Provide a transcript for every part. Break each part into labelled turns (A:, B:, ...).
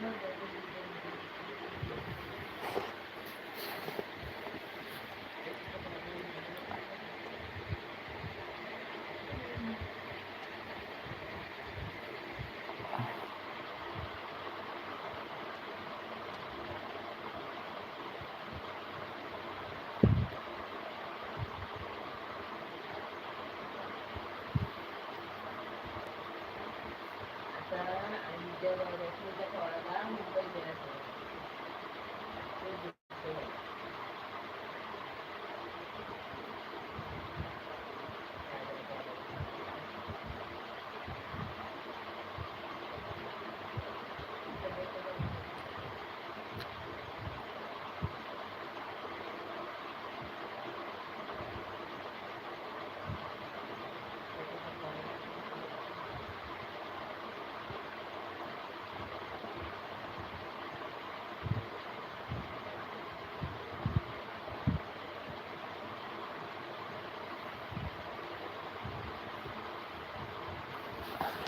A: Thank you.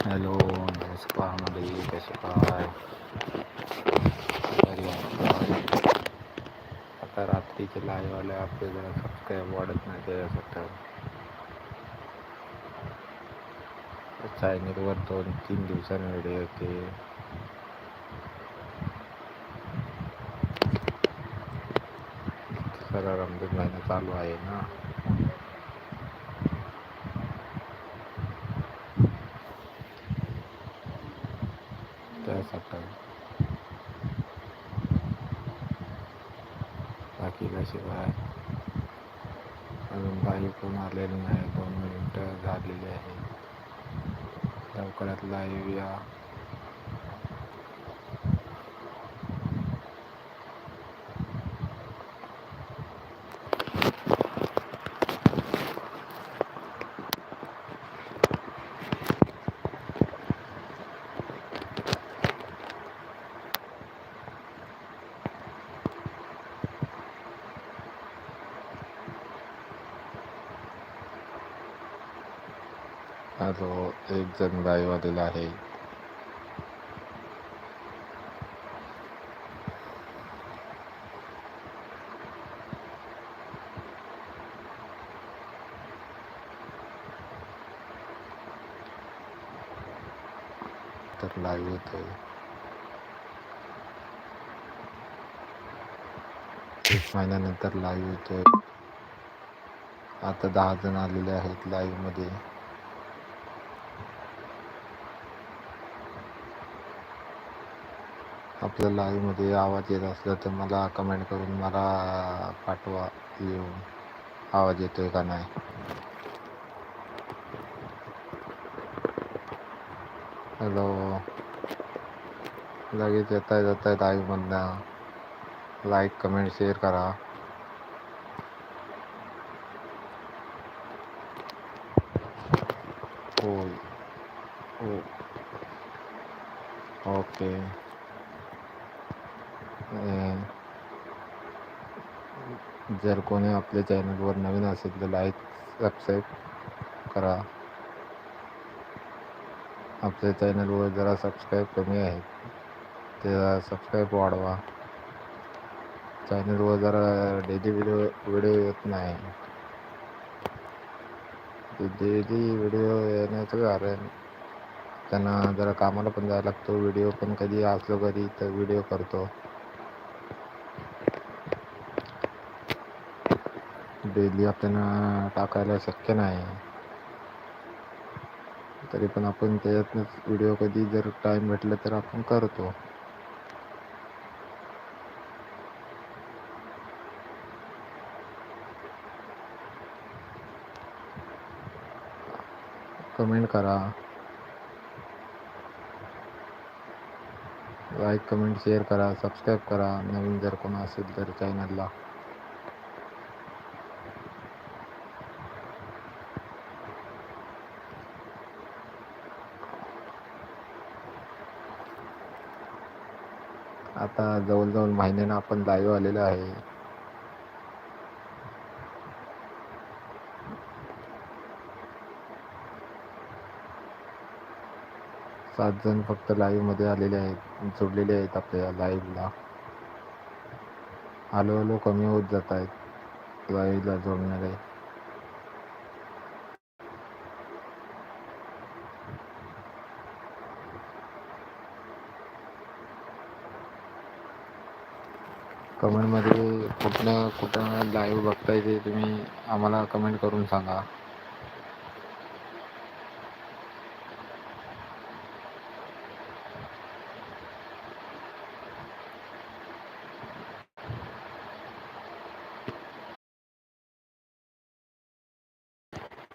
A: Hello कसं मंडळी कसे काय आहे आता रात्रीचे लाईव्ह आले आपले जरा सबस्क्राईब वाढत नाही त्याच्यासाठी चायनेलवर दोन तीन दिवसांनी व्हिडिओ येते. सगळा रमजान महिना चालू आहे ना? त्यासाठी बाकी कशिवाय अजून काही फोन आलेले नाही दोन मिनिटं झालेली आहे. लवकरात लाईव्ह या. हॅलो एक जण लाईव्ह आलेला आहे. तर लाईव्ह येतोय एक महिन्यानंतर लाईव्ह येतोय आता दहा जण आलेले आहेत लाईव्हमध्ये. आपल्या मध्ये आवाज़ येत असला तर मला कमेंट करून मला पाठवा. येऊन आवाज़ येतोय का नाही? हॅलो लगेच जाताय लाईव्ह मधनं लाईक कमेंट शेअर करा हो. ओके जर कोणी आपल्या चॅनलवर नवीन असेल तर लाईक सबस्क्राईब करा. आपल्या चॅनलवर जरा सबस्क्राईब कमी आहेत ते सबस्क्राईब वाढवा. चॅनलवर जरा डेली व्हिडिओ व्हिडिओ येत नाही. डेली व्हिडिओ येण्याचं कारण त्यांना जरा कामाला पण जायला लागतो व्हिडिओ पण कधी असलो कधी तर व्हिडिओ करतो. डेली आपल्याला टाकायला शक्य नाही. तरी पण आपण त्याच्यातनंच व्हिडिओ कधी जर टाईम भेटला तर आपण करतो. कमेंट करा. लाईक कमेंट शेअर करा सबस्क्राईब करा. नवीन जर कोण असेल तर चॅनलला. आता जवळजवळ महिन्यानं आपण लाईव्ह आलेलं आहे. सात जण फक्त लाईव्हमध्ये आलेले आहेत जोडलेले आहेत आपल्या लाईव्हला हळूहळू कमी होत जात आहेत. लाईव्हला जोडणारे. कमेंटमध्ये कुठलं कुठं लाईव्ह बघताय ते तुम्ही आम्हाला कमेंट करून सांगा.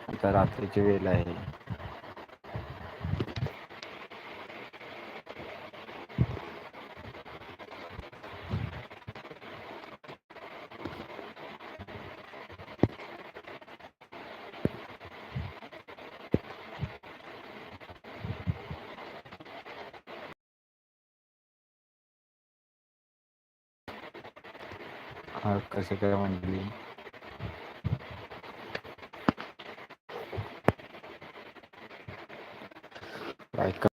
A: आता रात्रीची वेळ आहे. हा कसे काय म्हणली? ऐका.